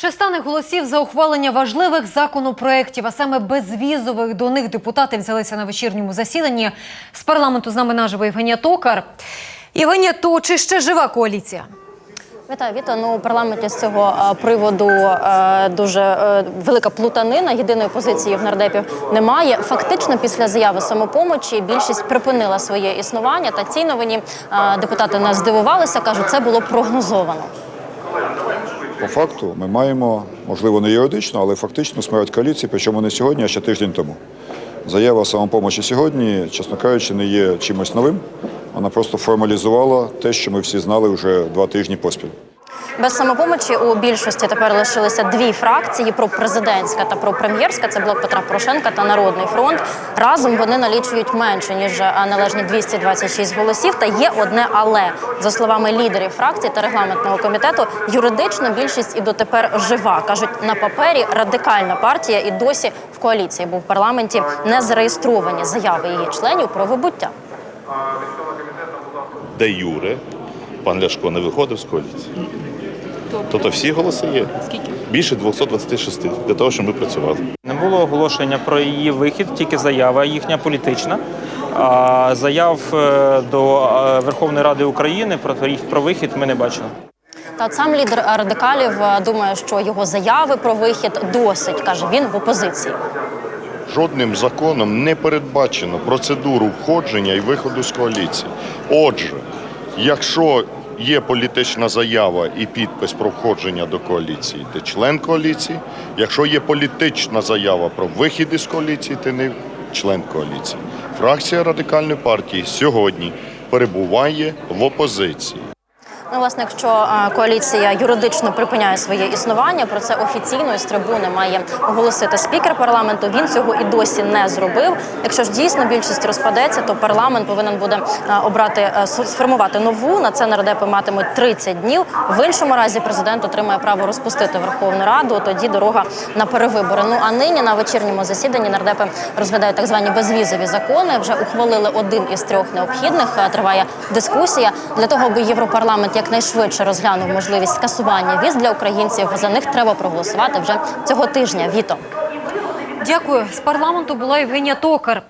Чи стане голосів за ухвалення важливих законопроєктів, а саме безвізових до них депутати взялися на вечірньому засіданні. З парламенту з нами наживо Євгенія Токар. Євгенія, то чи ще жива коаліція? Вітаю, Віта. Ну у парламенті з цього е, приводу е, дуже е, велика плутанина. Єдиної позиції в нардепів немає. Фактично, після заяви самопомочі більшість припинила своє існування. Та цій новині депутати не здивувалися. кажуть, це було прогнозовано. По факту ми маємо, можливо, не юридично, але фактично смерть коаліції, причому не сьогодні, а ще тиждень тому. Заява самопомочі сьогодні, чесно кажучи, не є чимось новим. Вона просто формалізувала те, що ми всі знали вже два тижні поспіль. Без самопомочі у більшості тепер лишилися дві фракції: пропрезидентська та пропрем'єрська. Це блок Петра Порошенка та Народний фронт. Разом вони налічують менше ніж е, належні 226 голосів. Та є одне але за словами лідерів фракцій та регламентного комітету, юридично більшість і дотепер жива. кажуть на папері радикальна партія і досі в коаліції, бо в парламенті не зареєстровані заяви її членів про вибуття. де Юре пан Ляшко не виходив з коаліції. Тобто всі голоси є. Скільки? Більше 226 для того, щоб ми працювали. Не було оголошення про її вихід, тільки заява їхня політична. А заяв е, до е, Верховної Ради України про їх про вихід ми не бачили. Та сам лідер радикалів е, думає, що його заяви про вихід досить каже він в опозиції. Жодним законом не передбачено процедуру входження і виходу з коаліції. Отже, якщо є політична заява і підпис про входження до коаліції, ти член коаліції. Якщо є політична заява про вихід із коаліції, ти не член коаліції. Фракція радикальної партії сьогодні перебуває в опозиції. Ну, власне, якщо е, коаліція юридично припиняє своє існування, про це офіційно із трибуни має оголосити спікер парламенту. Він цього і досі не зробив. Якщо ж дійсно більшість розпадеться, то парламент повинен буде е, обрати е, сформувати нову. На це нардепи матимуть 30 днів. В іншому разі президент отримає право розпустити Верховну Раду. Тоді дорога на перевибори. Ну а нині на вечірньому засіданні нардепи розглядають так звані безвізові закони. Вже ухвалили один із трьох необхідних. Триває дискусія для того, аби європарламент якнайшвидше розглянув можливість скасування віз для українців. За них треба проголосувати вже цього тижня. Віто. Дякую. З парламенту була Євгенія Токар.